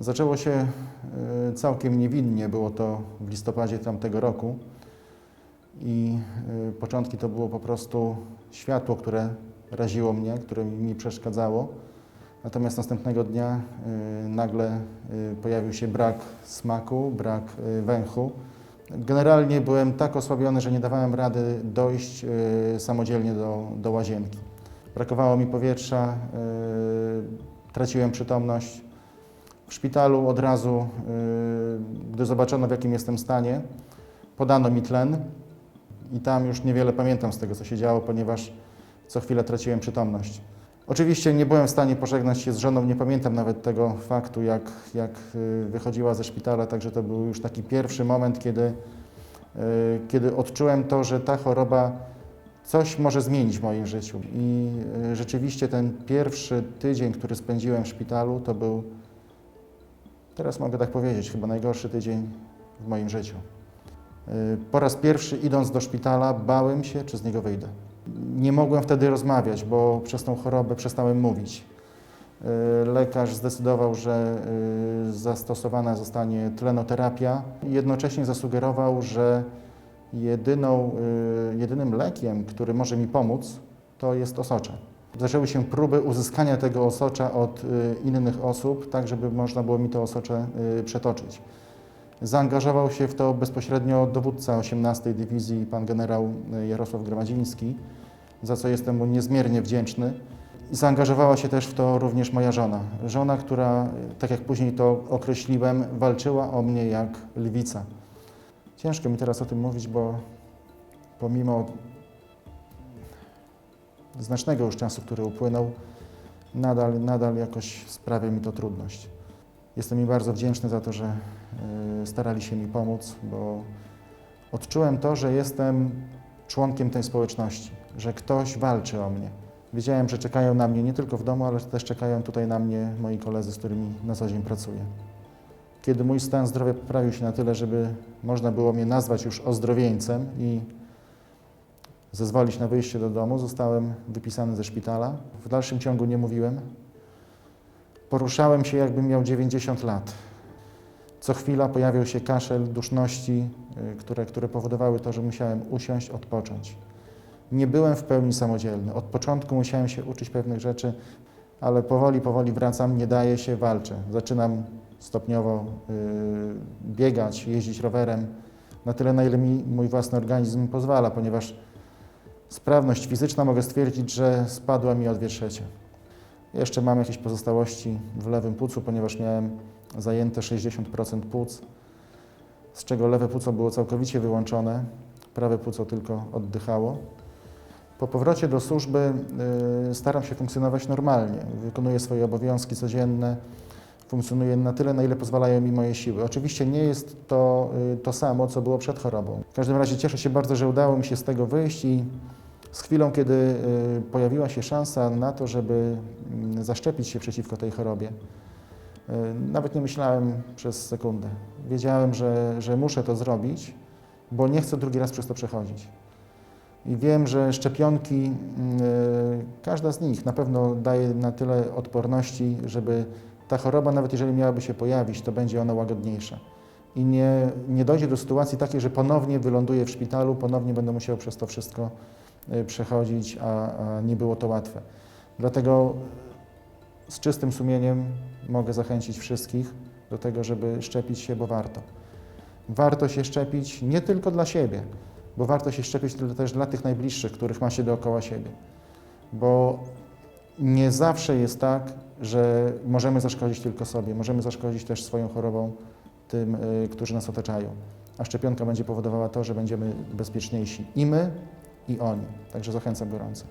Zaczęło się e, całkiem niewinnie, było to w listopadzie tamtego roku i e, początki to było po prostu światło, które raziło mnie, które mi przeszkadzało. Natomiast następnego dnia e, nagle pojawił się brak smaku, brak węchu. Generalnie byłem tak osłabiony, że nie dawałem rady dojść samodzielnie do, do łazienki. Brakowało mi powietrza, traciłem przytomność. W szpitalu od razu, y, gdy zobaczono w jakim jestem stanie, podano mi tlen i tam już niewiele pamiętam z tego, co się działo, ponieważ co chwilę traciłem przytomność. Oczywiście nie byłem w stanie pożegnać się z żoną, nie pamiętam nawet tego faktu, jak, jak y, wychodziła ze szpitala, także to był już taki pierwszy moment, kiedy, y, kiedy odczułem to, że ta choroba coś może zmienić w moim życiu. I rzeczywiście ten pierwszy tydzień, który spędziłem w szpitalu, to był Teraz mogę tak powiedzieć, chyba najgorszy tydzień w moim życiu. Y, Po raz pierwszy idąc do szpitala bałem się, czy z niego wyjdę. Nie mogłem wtedy rozmawiać, bo przez tą chorobę przestałem mówić. Y, Lekarz zdecydował, że y, zastosowana zostanie tlenoterapia jednocześnie zasugerował, że jedyną, jedynym lekiem, który może mi pomóc, to jest osocze. Zaczęły się próby uzyskania tego osocza od y, innych osób, tak żeby można było mi to osocze y, przetoczyć. Zaangażował się w to bezpośrednio dowódca 18 Dywizji, pan generał y, Jarosław Gromadziński, za co jestem mu niezmiernie wdzięczny. Zaangażowała się też w to również moja żona. Żona, która, tak jak później to określiłem, walczyła o mnie jak lwica. Ciężko mi teraz o tym mówić, bo pomimo znacznego już czasu, który upłynął, nadal, nadal jakoś sprawia mi to trudność. Jestem im bardzo wdzięczny za to, że y, starali się mi pomóc, bo odczułem to, że jestem członkiem tej społeczności, że ktoś walczy o mnie. Wiedziałem, że czekają na mnie nie tylko w domu, ale też czekają tutaj na mnie moi koledzy, z którymi na co dzień pracuję. Kiedy mój stan zdrowia poprawił się na tyle, żeby można było mnie nazwać już ozdrowieńcem i zezwolić na wyjście do domu, zostałem wypisany ze szpitala. W dalszym ciągu nie mówiłem. Poruszałem się, jakbym miał 90 lat. Co chwila pojawiał się kaszel, duszności, y, które, które powodowały to, że musiałem usiąść, odpocząć. Nie byłem w pełni samodzielny. Od początku musiałem się uczyć pewnych rzeczy, ale powoli, powoli wracam, nie daję się, walczę. Zaczynam stopniowo y, biegać, jeździć rowerem na tyle, na ile mi mój własny organizm pozwala, ponieważ sprawność fizyczna mogę stwierdzić, że spadła mi o dwie trzecie. Jeszcze mam jakieś pozostałości w lewym płucu, ponieważ miałem zajęte 60% płuc, z czego lewe płuco było całkowicie wyłączone, prawe płuco tylko oddychało. Po powrocie do służby y, staram się funkcjonować normalnie. Wykonuję swoje obowiązki codzienne, funkcjonuję na tyle, na ile pozwalają mi moje siły. Oczywiście nie jest to y, to samo, co było przed chorobą. W każdym razie cieszę się bardzo, że udało mi się z tego wyjść i z chwilą, kiedy y, pojawiła się szansa na to, żeby mm, zaszczepić się przeciwko tej chorobie, y, nawet nie myślałem przez sekundę. Wiedziałem, że, że muszę to zrobić, bo nie chcę drugi raz przez to przechodzić. I wiem, że szczepionki, y, każda z nich na pewno daje na tyle odporności, żeby ta choroba, nawet jeżeli miałaby się pojawić, to będzie ona łagodniejsza. I nie, nie dojdzie do sytuacji takiej, że ponownie wyląduję w szpitalu, ponownie będę musiał przez to wszystko y, przechodzić, a, a nie było to łatwe. Dlatego z czystym sumieniem mogę zachęcić wszystkich do tego, żeby szczepić się, bo warto. Warto się szczepić nie tylko dla siebie, bo warto się szczepić też dla tych najbliższych, których ma się dookoła siebie. Bo nie zawsze jest tak, że możemy zaszkodzić tylko sobie, możemy zaszkodzić też swoją chorobą tym, y, którzy nas otaczają. A szczepionka będzie powodowała to, że będziemy bezpieczniejsi i my, i oni. Także zachęcam gorąco.